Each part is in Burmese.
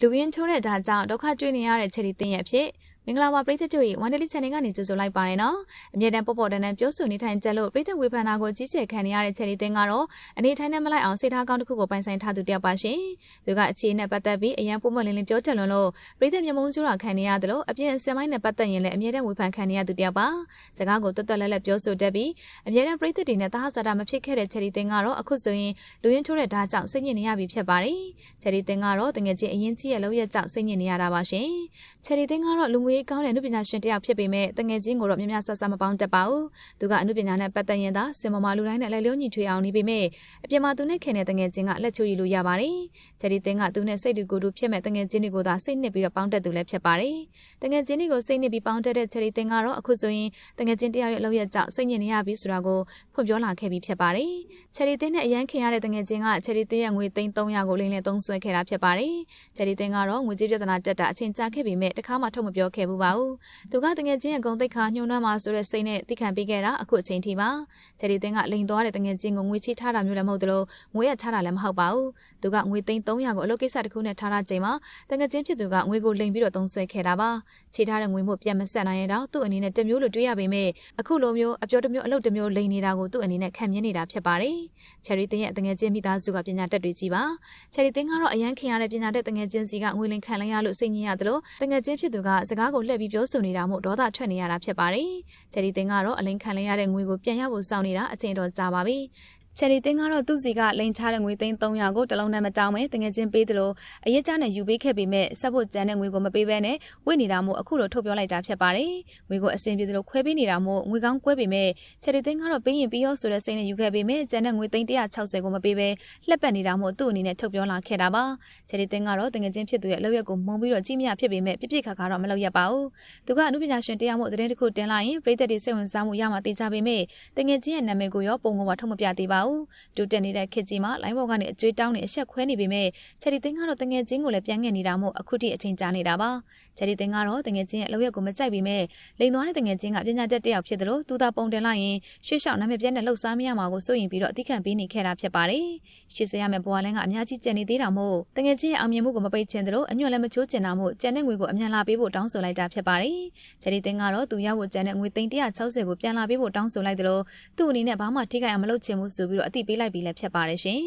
လူရင်းချိုးတဲ့ဒါကြောင့်ဒုက္ခတွေ့နေရတဲ့ချယ်ရီတင်းရဲ့အဖြစ် မင်္ဂလာပါပရိသတ်တို့ရေဝန်ဒလီ channel ကနေကြိုဆိုလိုက်ပါရနော်အမြဲတမ်းပေါ်ပေါ်တန်းတန်းပြောဆိုနေထိုင်ကြလို့ပရိသတ်ဝေဖန်တာကိုကြီးကျယ်ခံနေရတဲ့ချယ်ရီတင်းကတော့အနေထိုင်နဲ့မလိုက်အောင်စိတ်ထားကောင်းတစ်ခုကိုပိုင်ဆိုင်ထားသူတယောက်ပါရှင်သူကအခြေနဲ့ပတ်သက်ပြီးအရန်ပုံမှန်လင်းလင်းပြောချက်လွန်လို့ပရိသတ်မျက်မှောင်ကျူတာခံနေရတယ်လို့အပြင်အစင်ပိုင်းနဲ့ပတ်သက်ရင်လည်းအမြဲတမ်းဝေဖန်ခံနေရသူတယောက်ပါစကားကိုတွတ်တွတ်လဲလဲပြောဆိုတတ်ပြီးအမြဲတမ်းပရိသတ်တွေနဲ့တာဟဇာတာမဖြစ်ခဲ့တဲ့ချယ်ရီတင်းကတော့အခုဆိုရင်လူရင်းထိုးတဲ့ဓာတ်ကြောင့်စိတ်ညစ်နေရပြီဖြစ်ပါတယ်ချယ်ရီတင်းကတော့တငယ်ချင်းအရင်ကြီးရဲ့လောက်ရက်ကြောင့်စိတ်ညစ်နေရတာပါရှင်ချယ်ရီတင်းကတော့လူငွေကောင်းတဲ့နုပညာရှင်တယောက်ဖြစ်ပေမဲ့တငယ်ချင်းကိုတော့မြများဆဆမပေါင်းတတ်ပါဘူး။သူကအမှုပညာနဲ့ပတ်သက်ရင်သာစင်မမလူတိုင်းနဲ့လက်လျောညီထွေအောင်နေပေမဲ့အပြင်မှာသူနဲ့ခင်တဲ့တငယ်ချင်းကလက်ချိုးရည်လို့ရပါတယ်။ချယ်ရီတင်းကသူနဲ့စိတ်တူကိုယ်တူဖြစ်မဲ့တငယ်ချင်းတွေကိုသာစိတ်နှစ်ပြီးတော့ပေါင်းတက်သူလည်းဖြစ်ပါတယ်။တငယ်ချင်းတွေကိုစိတ်နှစ်ပြီးပေါင်းတက်တဲ့ချယ်ရီတင်းကတော့အခုဆိုရင်တငယ်ချင်းတယောက်ရဲ့အလုပ်ရက်ကြောင့်စိတ်ညစ်နေရပြီဆိုတာကိုဖွင့်ပြောလာခဲ့ပြီးဖြစ်ပါတယ်။ချယ်ရီတင်းနဲ့အရန်ခင်ရတဲ့တငယ်ချင်းကချယ်ရီတင်းရဲ့ငွေသိန်း300ကိုလင်းလင်းသုံးဆွဲခဲ့တာဖြစ်ပါတယ်။ချယ်ရီတင်းကတော့ငွေကြေးပြဿနာတက်တာအချိန်ကြာခဲ့ပေမဲ့တခါမှထုတ်မပြောခဲ့ဘူးပါဘူး။သူကတငယ်ချင်းရဲ့ဂုံတိတ်ခါညှိုးနှွမ်းမှာဆိုတဲ့စိတ်နဲ့သိခံပေးခဲ့တာအခုအချိန်ထိပါချယ်ရီတင်းကလိန်သွားတဲ့တငယ်ချင်းကိုငွေချေးထားတာမျိုးလည်းမဟုတ်သလိုငွေရထားတာလည်းမဟုတ်ပါဘူးသူကငွေသိန်း300ကိုအလုပ်ကိစ္စတစ်ခုနဲ့ထားထားချိန်မှာတငယ်ချင်းဖြစ်သူကငွေကိုလိန်ပြီးတော့သုံးဆွဲခဲ့တာပါချေးထားတဲ့ငွေမို့ပြန်မဆက်နိုင်ရင်တော့သူ့အနေနဲ့တမျိုးလိုတွေးရပေမဲ့အခုလိုမျိုးအပြောတစ်မျိုးအလုပ်တစ်မျိုးလိန်နေတာကိုသူ့အနေနဲ့ခံမြင်နေတာဖြစ်ပါတယ်ချယ်ရီတင်းရဲ့တငယ်ချင်းမိသားစုကပညာတတ်တွေကြီးပါချယ်ရီတင်းကတော့အရန်ခင်ရတဲ့ပညာတတ်တငယ်ချင်းစီကငွေလိန်ခံလိုက်ရလို့စိတ်ညစ်ရတယ်လို့တငယ်ချင်းဖြစ်သူကစကားကိုလှည့်ပြီးပြောဆိုနေတာမို့ဒေါသထွက်နေရတာဖြစ်ပါတယ်။ချယ်ရီတင်းကတော့အလိန်ခံလိုက်ရတဲ့ငွေကိုပြန်ရဖို့စောင့်နေတာအချိန်တော်ကြာပါပြီ။ ချယ်ရီတင်းကတော့သူ့စီကလိန်ချတဲ့ငွေသိန်း300ကိုတလုံးနဲ့မတောင်းပဲတငယ်ချင်းပေးသလိုအရက်ကျနဲ့ယူပေးခဲ့ပေမဲ့ဆက်ဖို့ကြမ်းတဲ့ငွေကိုမပေးဘဲနဲ့ဝိနေတာမို့အခုလိုထုတ်ပြောလိုက်တာဖြစ်ပါတယ်။ငွေကိုအဆင်ပြေသလိုခွဲပေးနေတာမို့ငွေကောင်းကွဲပေမဲ့ချယ်ရီတင်းကတော့ပေးရင်ပြီးရောဆိုတဲ့စိတ်နဲ့ယူခဲ့ပေမဲ့ကြမ်းတဲ့ငွေသိန်း160ကိုမပေးဘဲလှက်ပတ်နေတာမို့သူ့အနေနဲ့ထုတ်ပြောလာခဲ့တာပါ။ချယ်ရီတင်းကတော့တငယ်ချင်းဖြစ်သူရဲ့အလုပ်ရက်ကိုမုံပြီးတော့ကြီးမြဖြစ်ပေမဲ့ပြပြခါခါတော့မလုပ်ရပါဘူး။သူကအမှုပညာရှင်တရားမို့သတင်းတစ်ခုတင်လိုက်ရင်ပြည်သက်တွေစိတ်ဝင်စားမှုရမှသိကြပေမဲ့တငယ်ချင်းရဲ့နာမည်ကိုရောပုံကိုပါထုတ်မပြသေးပါဘူး။တူတက်နေတဲ့ခေတ်ကြီးမှာလိုင်းဘော်ကနေအကျွေးတောင်းနေအဆက်ခွဲနေပေမဲ့ချယ်ရီတင်းကတော့တငယ်ချင်းကိုလည်းပြန်ငယ်နေတာမို့အခုထိအချိန်ကြာနေတာပါချယ်ရီတင်းကတော့တငယ်ချင်းရဲ့အလုပ်ရက်ကိုမကြိုက်ပေမဲ့လိန်သွားတဲ့တငယ်ချင်းကပညာတတ်တစ်ယောက်ဖြစ်တယ်လို့သူသာပုံတင်လိုက်ရင်ရှေ့လျှောက်နာမည်ပြတ်နဲ့လှုပ်ရှားမရမှာကိုစိုးရင်ပြီးတော့အသိခံပေးနေခဲ့တာဖြစ်ပါတယ်ရှေ့စရမယ့်ဘွာလန်းကအများကြီးကြံနေသေးတာမို့တငယ်ချင်းရဲ့အောင်မြင်မှုကိုမပိတ်ချင်တယ်လို့အညွန့်လည်းမချိုးချင်တာမို့ကြံတဲ့ငွေကိုအမြန်လာပေးဖို့တောင်းဆိုလိုက်တာဖြစ်ပါတယ်ချယ်ရီတင်းကတော့သူရဖို့ကြံတဲ့ငွေသိန်း160ကိုပြန်လာပေးဖို့တောင်းဆိုလိုက်တယ်လို့သူ့အနေနဲ့ဘာမှထိခိုက်အောင်မလုပ်ချင်ဘူးဆိုပြီးတော့အသိပေးလိုက်ပြီးလည်းဖြစ်ပါတယ်ရှင်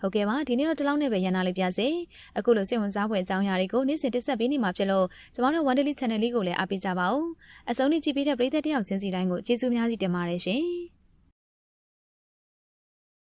ဟုတ်ကဲ့ပါဒီနေ့တော့ဒီလောက်နဲ့ပဲရန်နာလေးပြစေအခုလိုစိတ်ဝင်စားဖွယ်အကြောင်းအရာတွေကိုနေ့စဉ်တင်ဆက်ပေးနေမှာဖြစ်လို့ကျမတို့ One Daily Channel လေးကိုလည်းအားပေးကြပါဦးအဆုံးထိကြည့်ပေးတဲ့ပရိသတ်တယောက်ချင်းစီတိုင်းကိုကျေးဇူးများကြီးတင်ပါတယ်ရှင်